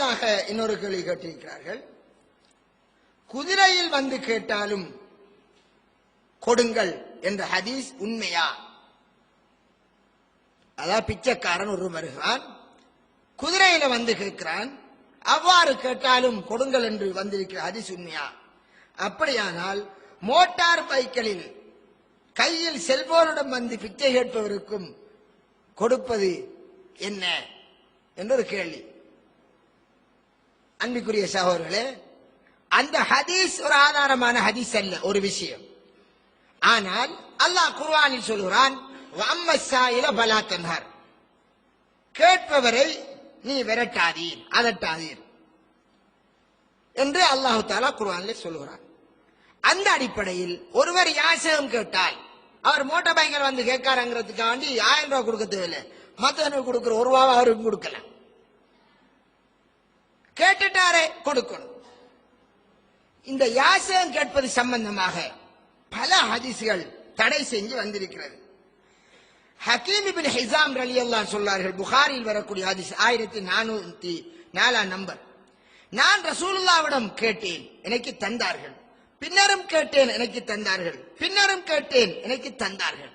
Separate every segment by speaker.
Speaker 1: அடுத்ததாக இன்னொரு கேள்வி கேட்டிருக்கிறார்கள். குதிரையில் வந்து கேட்டாலும் கொடுங்கள் என்ற ஹதீஸ் உண்மையா? அதாவது பிச்சைக்காரன் ஒரு வருகிறான். குதிரையில வந்து கேட்கிறான். அவ்வாறு கேட்டாலும் கொடுங்கள் என்று வந்திருக்கிற ஹதீஸ் உண்மையா? அப்படியானால் மோட்டார் பைக்களில் கையில் செல்போனிடம் வந்து பிச்சை கேட்பவருக்கும் கொடுப்பது என்ன? என்ற ஒரு கேள்வி. அன்புக்குரிய சகோதரர்களே அந்த ஹதீஸ் ஒரு ஆதாரமான ஹதீஸ் அல்ல ஒரு விஷயம். ஆனால் அல்லாஹ் குர்வானில் சொல்கிறான் "வஅம்ம பலா கேட்பவரை நீ விரட்டாதீர் அதட்டாதீர் என்று அல்லாஹு தாலா குர்வானில் சொல்கிறான் அந்த அடிப்படையில் ஒருவர் யாசகம் கேட்டால் அவர் மோட்டார் பைக்கர் வந்து கேட்காருங்கிறதுக்காண்டி ஆயிரம் ரூபாய் கொடுக்க தேவையில்லை. மத்தவனுக்கு கொடுக்குற ஒரு ரூபாவை அவருக்கு கொடுக்கலாம் கேட்டுட்டாரே கொடுக்கணும். இந்த யாசகம் கேட்பது சம்பந்தமாக பல ஹதிசுகள் தடை செஞ்சு வந்திருக்கிறது. ஹக்கீம் இபின் ஹிசாம் அலி அல்லா சொன்னார்கள் புகாரில் வரக்கூடிய ஹதிஸ் ஆயிரத்தி நானூத்தி நாலாம் நம்பர். நான் ரசூலுல்லாவிடம் கேட்டேன் எனக்கு தந்தார்கள். பின்னரும் கேட்டேன் எனக்கு தந்தார்கள். பின்னரும் கேட்டேன் எனக்கு தந்தார்கள்.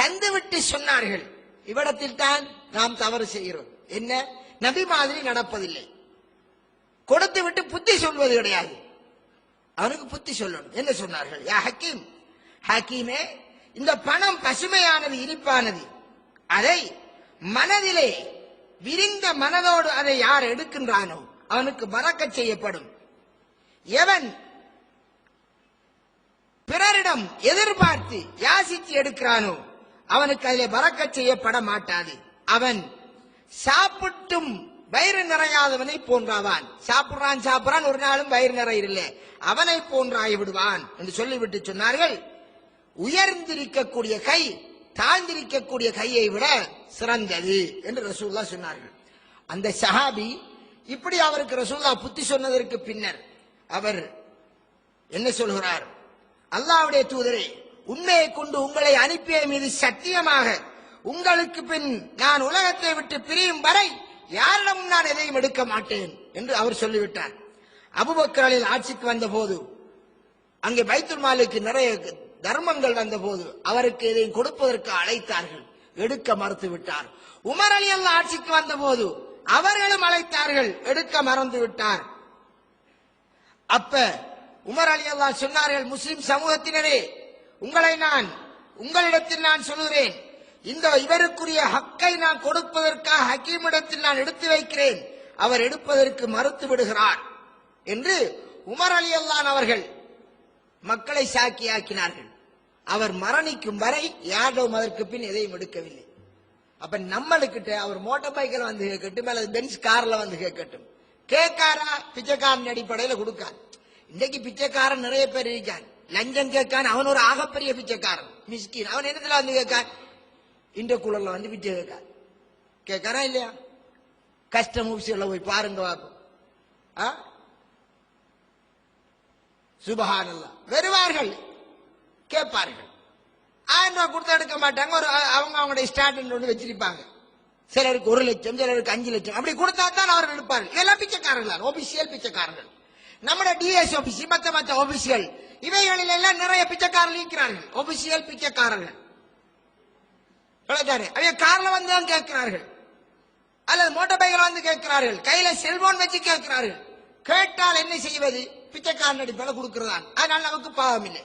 Speaker 1: தந்துவிட்டு சொன்னார்கள். இவ்விடத்தில் தான் நாம் தவறு செய்கிறோம். என்ன? நபி மாதிரி நடப்பதில்லை. மனத்தை விட்டு புத்தி சொல்வது கிடையாது. அவனுக்கு புத்தி சொல்லணும். என்ன சொன்னார்கள்? யா ஹக்கீம் ஹக்கீமே இந்த பணம் பசுமையானது இனிப்பானது. அதை மனதிலே விரிந்த மனதோடு அதை யார் எடுக்கின்றானோ அவனுக்கு மறக்க செய்யப்படும். எவன் பிறரிடம் எதிர்பார்த்து யாசித்து எடுக்கிறானோ அவனுக்கு அதிலே பறக்க செய்யப்பட மாட்டாது. அவன் சாப்பிட்டும் வயிறு நிறையாதவனை போன்றாவான். சாப்பிடுறான் சாப்பிடுறான் ஒரு நாளும் வயிறு நிறையில்லை அவனை போன்றாய் விடுவான் என்று சொல்லிவிட்டு சொன்னார்கள். உயர்ந்திருக்கக்கூடிய கை தாழ்ந்திருக்கக்கூடிய கையை விட சிறந்தது என்று ரசூல்லா சொன்னார்கள். அந்த சஹாபி இப்படி அவருக்கு ரசூல்லா புத்தி சொன்னதற்கு பின்னர் அவர் என்ன சொல்கிறார்? அல்லாவுடைய தூதரே உண்மையை கொண்டு உங்களை அனுப்பிய மீது சத்தியமாக உங்களுக்கு பின் நான் உலகத்தை விட்டு பிரியும் வரை யாரிடமும் நான் எதையும் எடுக்க மாட்டேன் என்று அவர் சொல்லிவிட்டார். அபுபக்கரில் ஆட்சிக்கு வந்த போது அங்கே பைத்துல் மாலுக்கு நிறைய தர்மங்கள் வந்த போது அவருக்கு எதையும் கொடுப்பதற்கு அழைத்தார்கள். எடுக்க மறுத்து விட்டார் உமர் அலி அல்லா ஆட்சிக்கு வந்த போது அவர்களும் அழைத்தார்கள். எடுக்க மறந்து விட்டார் அப்ப உமர் அலி அல்லா சொன்னார்கள் முஸ்லிம் சமூகத்தினரே உங்களை நான் உங்களிடத்தில் நான் சொல்கிறேன் இந்த இவருக்குரிய ஹக்கை நான் கொடுப்பதற்காக ஹக்கீமிடத்தில் நான் எடுத்து வைக்கிறேன். அவர் எடுப்பதற்கு மறுத்து விடுகிறார் என்று உமர் அலி அல்லான் அவர்கள் மக்களை சாக்கியாக்கினார்கள். அவர் மரணிக்கும் வரை யாரும் அதற்கு பின் எதையும் எடுக்கவில்லை. அப்ப நம்மளுக்கிட்ட அவர் மோட்டார் பைக்கில் வந்து கேட்கட்டும் அல்லது பென்ஸ் கார்ல வந்து கேட்கட்டும். கேட்காரா பிச்சைக்காரன் அடிப்படையில் கொடுக்கார் இன்னைக்கு பிச்சைக்காரன் நிறைய பேர் இருக்கான். லஞ்சம் கேட்கான் அவன் ஒரு ஆகப்பெரிய பிச்சைக்காரன். மிஸ்கின் அவன் என்னத்துல வந்து கேட்கான்? இந்த குழல்ல வந்து வித்தியை கேட்கான் கேட்காரா இல்லையா? கஷ்டம் ஊசியில் போய் பாருங்க வாக்கும் ஆ? சுபஹானல்லா. வருவார்கள். கேட்பார்கள். ஆயிரம் ரூபாய் கொடுத்து எடுக்க மாட்டாங்க. ஒரு அவங்க அவங்களுடைய ஸ்டாண்டர்ட் ஒன்று வச்சிருப்பாங்க. சிலருக்கு ஒரு லட்சம் சிலருக்கு அஞ்சு லட்சம். அப்படி கொடுத்தா தான் அவர்கள் எடுப்பார்கள். இதெல்லாம் பிச்சைக்காரர்கள் ஒபிசியல் பிச்சைக்காரர்கள். நம்முடைய டிஎஸ் ஆபீஸ் மத்த மத்த ஆபீஸ்கள் இவைகளில் எல்லாம் நிறைய பிச்சைக்காரர்கள் இருக்கிறார்கள். ஒபிசியல் பிச்சைக்காரர்கள். விளக்காரு. அவங்க கார்ல வந்து தான் கேட்கிறார்கள். அல்லது மோட்டார் பைக்கில் வந்து கேட்கிறார்கள். கையில செல்போன் வச்சு கேட்கிறார்கள். கேட்டால் என்ன செய்வது? பிச்சைக்காரன் அடிப்படையில் கொடுக்கிறதான். அதனால் நமக்கு பாவம் இல்லை.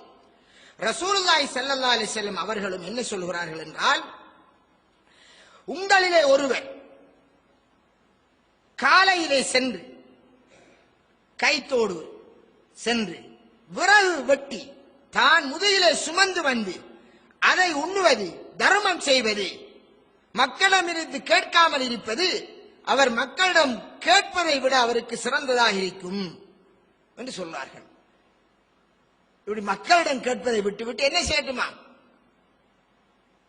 Speaker 1: ரசூலுல்லாய் செல்லல்லா அலி வஸல்லம் அவர்களும் என்ன சொல்கிறார்கள் என்றால் உங்களிலே ஒருவர் காலையிலே சென்று கைத்தோடு சென்று விறகு வெட்டி தான் முதுகிலே சுமந்து வந்து அதை உண்ணுவது தர்மம் செய்வது. மக்களிடமிருந்து கேட்காமல் இருப்பது அவர் மக்களிடம் கேட்பதை விட அவருக்கு சிறந்ததாக இருக்கும் என்று சொல்வார்கள். இப்படி மக்களிடம் கேட்பதை விட்டுவிட்டு என்ன செய்யட்டுமா?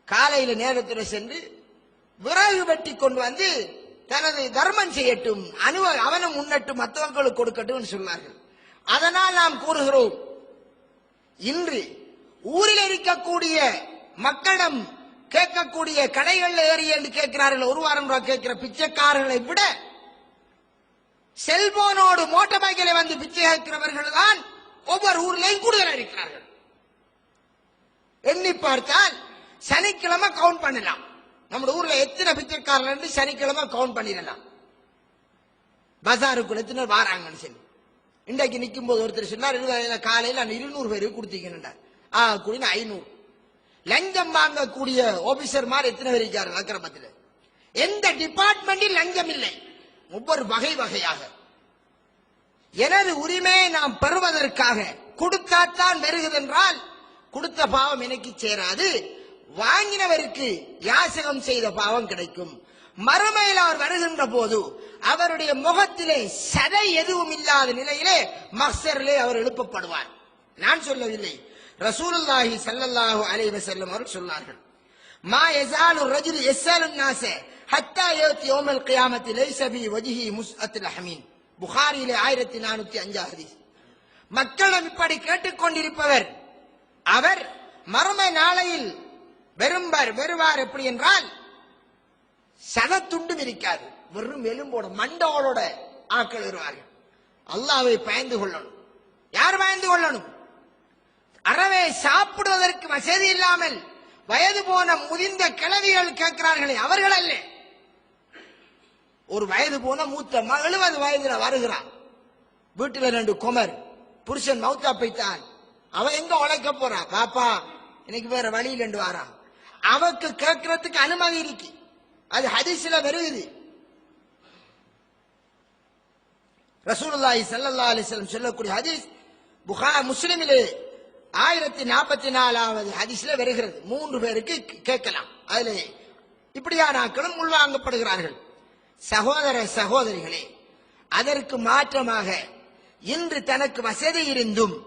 Speaker 1: காலையில நேரத்தில் சென்று விறகு வெட்டி கொண்டு வந்து தனது தர்மம் செய்யட்டும் அனுவ அவனும் உண்ணட்டும் மற்றவர்களுக்கு கொடுக்கட்டும் சொன்னார்கள் அதனால் நாம் கூறுகிறோம் இன்று ஊரில் இருக்கக்கூடிய மக்களிடம் கேட்கக்கூடிய கடைகள்ல ஏறி என்று கேட்கிறார்கள். ஒரு வாரம் ரூபாய் கேட்கிற பிச்சைக்காரர்களை விட செல்போனோடு மோட்டார் பைக்கில வந்து பிச்சை கேட்கிறவர்கள் தான் ஒவ்வொரு ஊர்லயும் கூடுதல் இருக்கிறார்கள். எண்ணி பார்த்தால் சனிக்கிழமை கவுண்ட் பண்ணலாம். நம்ம ஊர்ல எத்தனை பிச்சைக்காரர்கள் இருந்து சனிக்கிழமை கவுண்ட் பண்ணிடலாம். பசாருக்குள்ள எத்தனை வாராங்கன்னு சொல்லி. இன்றைக்கு நிற்கும் போது ஒருத்தர் சொன்னார் காலையில் நான் இருநூறு பேருக்கு கொடுத்தீங்கன்னார் ஆ கூடின ஐநூறு. லஞ்சம் வாங்கக்கூடிய ஆபீசர் மாதிரி எத்தனை பேர் இருக்காரு? அக்கிரமத்தில் எந்த டிபார்ட்மெண்டில் லஞ்சம் இல்லை. ஒவ்வொரு வகை வகையாக. எனது உரிமையை நாம் பெறுவதற்காக கொடுத்தாத்தான் வருகிறதென்றால் கொடுத்த பாவம் எனக்கு சேராது. வாங்கினவருக்கு யாசகம் செய்த பாவம் கிடைக்கும். மறுமையில் அவர் வருகின்ற போது அவருடைய முகத்திலே சதை எதுவும் இல்லாத நிலையிலே மக்சரிலே அவர் எழுப்பப்படுவார். நான் சொல்லவில்லை. ரசூலுல்லாஹி சல்லல்லாஹு அலைஹி வஸல்லம் அவர்கள் சொன்னார்கள். மா யஸாலு ரஜுல் யஸாலு நாஸ ஹத்தா யௌதி யௌமல் கியாமத்தி லைஸ பி வஜ்ஹி முஸ்அத்துல் ஹமீன் புகாரியிலே ஆயிரத்தி நானூத்தி அஞ்சா ஹதீஸ். மக்களிடம் இப்படி கேட்டுக்கொண்டிருப்பவர் அவர் மறுமை நாளையில் வெறும்பார் வெறுவார் எப்படி என்றால் சத சதத்துண்டும் இருக்காது. வெறும் எலும்போட மண்டோளோட ஆக்கள் வருவார்கள். அல்லாவை பயந்து கொள்ளணும். யார் பயந்து கொள்ளணும்? அறவே சாப்பிடுவதற்கு வசதி இல்லாமல் வயது போன முதிர்ந்த கிழவிகள் கேட்கிறார்களே அவர்கள் அல்ல. ஒரு வயது போன மூத்த எழுபது வயதுல வருகிறான். வீட்டுல ரெண்டு குமர் புருஷன் மௌத்தா பைத்தான் அவ எங்க உழைக்க போறா? பாப்பா எனக்கு வேற வழியில் ரெண்டு வாரா அவக்கு கேட்கறதுக்கு அனுமதி இருக்கு. அது ஹதீஸ்ல வருகுது ரசூலுல்லாஹி ஸல்லல்லாஹு அலைஹி வஸல்லம் சொல்லக்கூடிய ஹதீஸ் புகா முஸ்லிமிலே ஆயிரத்தி நாற்பத்தி நாலாவது ஹதீஸ்ல வருகிறது. மூன்று பேருக்கு கேட்கலாம். அதுல இப்படியான ஆக்களும் உள்வாங்கப்படுகிறார்கள். சகோதர சகோதரிகளே அதற்கு மாற்றமாக இன்று தனக்கு வசதி இருந்தும்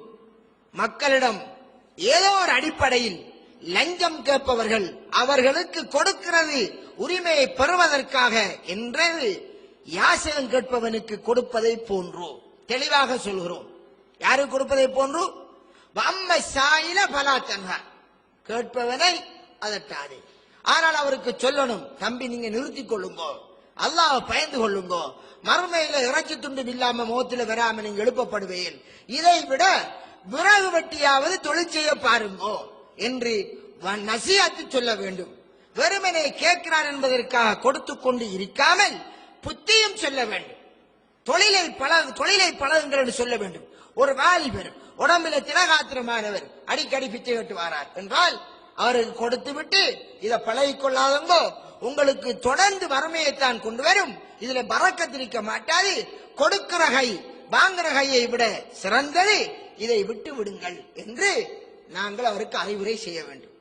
Speaker 1: மக்களிடம் ஏதோ ஒரு அடிப்படையில் லஞ்சம் கேட்பவர்கள் அவர்களுக்கு கொடுக்கிறது உரிமையை பெறுவதற்காக என்றது யாசகம் கேட்பவனுக்கு கொடுப்பதை போன்றோ தெளிவாக சொல்கிறோம். யாருக்கு கொடுப்பதை போன்றோ? வம்ம சாயில பலா கேட்பவனை அதட்டாதே. ஆனால் அவருக்கு சொல்லணும் தம்பி நீங்க நிறுத்திக் கொள்ளுங்கோ. அல்லாஹ் பயந்து கொள்ளுங்கோ. மறுமையில இறைச்சி துண்டு இல்லாம முகத்துல வராம நீங்க எழுப்பப்படுவேன். இதை விட விறகு வெட்டியாவது தொழில் செய்ய பாருங்கோ என்று வ- நசியாத்து சொல்ல வேண்டும். வெறுமனை கேட்கிறார் என்பதற்காக கொடுத்து கொண்டு இருக்காமல் புத்தியும் சொல்ல வேண்டும். தொழிலை பழகு தொழிலை பழகுங்கள் என்று சொல்ல வேண்டும். ஒரு வாலிபர் உடம்பில திலகாத்திரமானவர் அடிக்கடி பிச்சை கட்டுவாரார் என்றால் அவருக்கு கொடுத்து விட்டு இதை பழகி கொள்ளாதவங்கோ உங்களுக்கு தொடர்ந்து வறுமையைத்தான் கொண்டு வரும். இதுல பறக்கத்திருக்க மாட்டாது. கொடுக்கிற கை வாங்குற கையை விட சிறந்தது. இதை விட்டு விடுங்கள் என்று நாங்கள் அவருக்கு அறிவுரை செய்ய வேண்டும்.